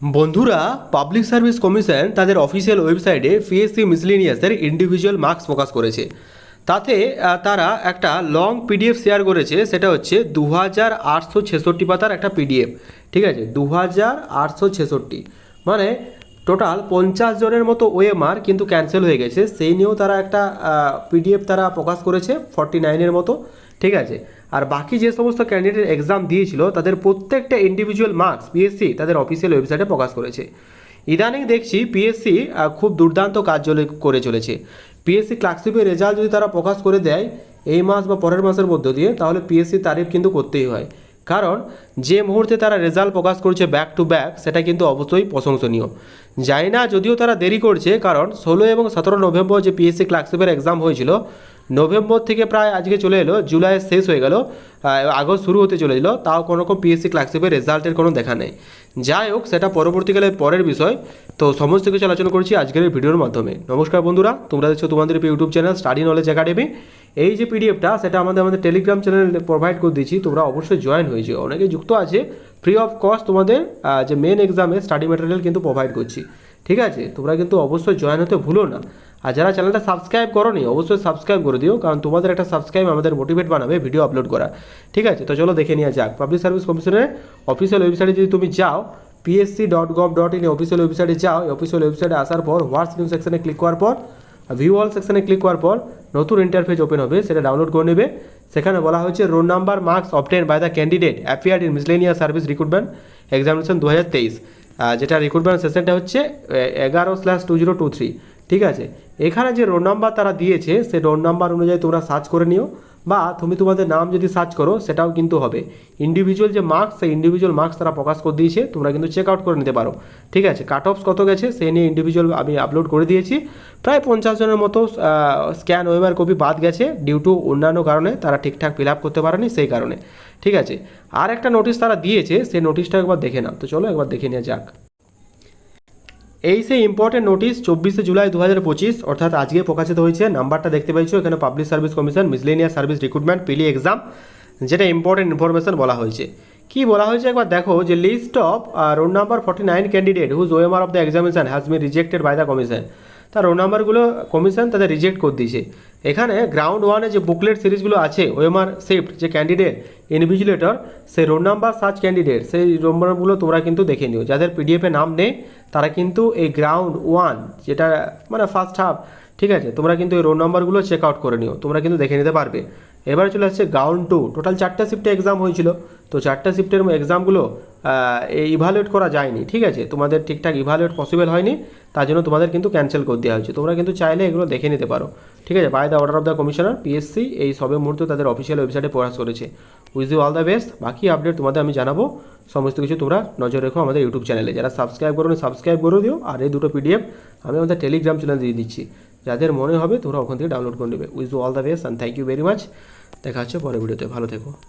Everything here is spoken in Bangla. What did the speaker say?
বন্ধুরা পাবলিক সার্ভিস কমিশন তাদের অফিসিয়াল ওয়েবসাইটে পিএসসি মিসলিনিয়াসের ইন্ডিভিজুয়াল মার্কস প্রকাশ করেছে। তাতে তারা একটা লং পিডিএফ শেয়ার করেছে, সেটা হচ্ছে দু হাজার আটশো ছেষট্টি পাতার একটা পিডিএফ ঠিক আছে? দু হাজার আটশো ছেষট্টি। মানে টোটাল পঞ্চাশ জনের মতো ওএমআর কিন্তু ক্যান্সেল হয়ে গেছে। সেই নিয়েও তারা একটা পিডিএফ তারা প্রকাশ করেছে ফর্টি নাইনের মতো, ঠিক আছে? আর বাকি যে সমস্ত ক্যান্ডিডেট এক্সাম দিয়েছিল, তাদের প্রত্যেকটা ইন্ডিভিজুয়াল মার্কস পিএসসি তাদের অফিসিয়াল ওয়েবসাইটে প্রকাশ করেছে। ইদানিং দেখছি পিএসসি খুব দুর্দান্ত কাজ করে চলেছে। পিএসসি ক্লার্কশিপের রেজাল্ট যদি তারা প্রকাশ করে দেয়, এই মাস বা পরের মাসের মধ্য দিয়ে, তাহলে পিএসসি তারিফ কিন্তু করতেই হয়। কারণ যে মুহূর্তে তারা রেজাল্ট প্রকাশ করছে ব্যাক টু ব্যাক সেটা কিন্তু অবশ্যই প্রশংসনীয়। জানি না যদিও তারা দেরি করছে, কারণ ষোলো এবং সতেরো নভেম্বর যে পিএসসি ক্লার্কশিপের এক্সাম হয়েছিল, নভেম্বর থেকে প্রায় আজকে চলে এলো, জুলাই শেষ হয়ে গেল আগস্ট শুরু হতে চলে এলো, তাও কোনো রকম পিএসসি ক্লার্কশিপের রেজাল্টের কোনো দেখা নেই। যাই হোক, সেটা পরবর্তীকালে পরের বিষয়। তো সমস্ত কিছু আলোচনা করছি আজকের ভিডিওর মাধ্যমে। নমস্কার বন্ধুরা, তোমরা দেখছ তোমাদের YouTube channel Study Knowledge Academy এই যে পিডিএফটা সেটা আমাদের আমাদের টেলিগ্রাম চ্যানেল প্রোভাইড করে দিচ্ছি তোমরা অবশ্যই জয়েন হয়েছে অনেকে যুক্ত আছে। ফ্রি অফ কস্ট তোমাদের যে মেন এক্সামে স্টাডি ম্যাটেরিয়াল কিন্তু প্রোভাইড করছি। ঠিক আছে? তোমরা কিন্তু অবশ্যই জয়েন হতে ভুলো না। আর যারা চ্যানেলটা সাবস্ক্রাইব করোনি, অবশ্যই সাবস্ক্রাইব করে দিও, কারণ তোমাদের একটা সাবস্ক্রাইব আমাদের মোটিভেট বানাবে ভিডিও আপলোড করা। ঠিক আছে? তো চলো দেখে নিয়ে যাক। পাবলিক সার্ভিস কমিশনের অফিসিয়াল ওয়েবসাইটে যদি তুমি যাও PSC dot gov dot in official ওয়েবসাইটে যাও অফিসিয়াল ওয়েবসাইটে আসার পর হোয়াটস নিউজ সেকশনে ক্লিক করার পর ভিউ অল সেকশানে ক্লিক করার পর নতুন ইন্টারফেস ওপেন হবে, সেটা ডাউনলোড করে নেবে। সেখানে বলা হয়েছে roll number marks obtain by the candidate appeared in miscellaneous service recruitment examination দু হাজার তেইশ যেটা রিক্রুটমেন্ট সেশনটা হচ্ছে এগারো slash two zero two three ঠিক আছে? এখানে যে রোল নাম্বার তারা দিয়েছে সেই রোল নাম্বার অনুযায়ী তোমরা সার্চ করে নিও। বা তুমি তোমাদের নাম যদি সার্চ করো, সেটাও কিন্তু হবে। ইন্ডিভিজুয়াল যে মার্কস সেই ইন্ডিভিজুয়াল মার্কস তারা প্রকাশ করে দিয়েছে, তোমরা কিন্তু চেক আউট করে নিতে পারো। ঠিক আছে? কাট অফস কত গেছে সেই নিয়ে ইন্ডিভিজুয়াল আমি আপলোড করে দিয়েছি। প্রায় পঞ্চাশ জনের মতো স্ক্যান ওয়েবার কপি বাদ গেছে ডিউ টু অন্যান্য কারণে তারা ঠিকঠাক ফিল আপ করতে পারেনি সেই কারণে। ঠিক আছে? আর একটা নোটিশ তারা দিয়েছে, সেই নোটিশটা একবার দেখে নাও। তো চলো একবার দেখে নেওয়া যাক। এই সেই ইম্পর্টেন্ট নোটিশ চব্বিশে জুলাই দু হাজার পঁচিশ, অর্থাৎ আজকে প্রকাশিত হয়েছে। নাম্বারটা দেখতে পাইছো, এখানে public service commission miscellaneous service recruitment পিলি exam যেটা ইম্পর্টেন্ট ইনফরমেশন বলা হয়েছে। কি বলা হয়েছে? একবার দেখো, যে list of roll number forty nine candidate whose OMR of the examination has been rejected by the commission তার রোল নাম্বারগুলো কমিশন তাদের রিজেক্ট করে দিয়েছে। এখানে গ্রাউন্ড ওয়ানে যে বুকলেট সিরিজগুলো আছে ওএমআর শিফট যে ক্যান্ডিডেট ইনভিজিলেটর সেই রোল নাম্বার সার্চ ক্যান্ডিডেট সেই নম্বরগুলো তোমরা কিন্তু দেখে নিও। যাদের পিডিএফে নাম নেই, তারা কিন্তু এই গ্রাউন্ড ওয়ান যেটা মানে ফার্স্ট হাফ ঠিক আছে? তোমরা কিন্তু এই রোল নাম্বারগুলো চেক আউট করে নিও, তোমরা কিন্তু দেখে নিতে পারবে। এবার চলে আসছে গ্রাউন্ড টু টোটাল চারটা শিফটে এক্সাম হয়েছিল। তো চারটা শিফটের এক্সামগুলো ইভালুয়েট করা যায়নি, ঠিক আছে? তোমাদের ঠিকঠাক ইভালুয়েট পসিবল হয়নি। তার জন্য তোমাদের কিন্তু ক্যান্সেল করে দেওয়া হয়েছে। তোমরা কিন্তু চাইলে এগুলো দেখে নিতে পারো। ঠিক আছে? By the order of the commissioner PSC এই সবে মুহূর্তে তাদের অফিসিয়াল ওয়েবসাইটে প্রকাশ করেছে। Wish you all the best বাকি আপডেট তোমাদের আমি জানাব। সমস্ত কিছু তোমরা নজর রেখো আমাদের ইউটিউব চ্যানেলে যারা সাবস্ক্রাইব করো সাবস্ক্রাইব করে দিও। আর এই দুটো পিডিএফ আমি আমাদের টেলিগ্রাম চ্যানেল দিয়ে দিচ্ছি। যাদের মনে হবে তোমরা ওখান থেকে ডাউনলোড করে নেবে। Wish you all the best and thank you very much দেখা হচ্ছে পরের ভিডিওতে ভালো থেকো।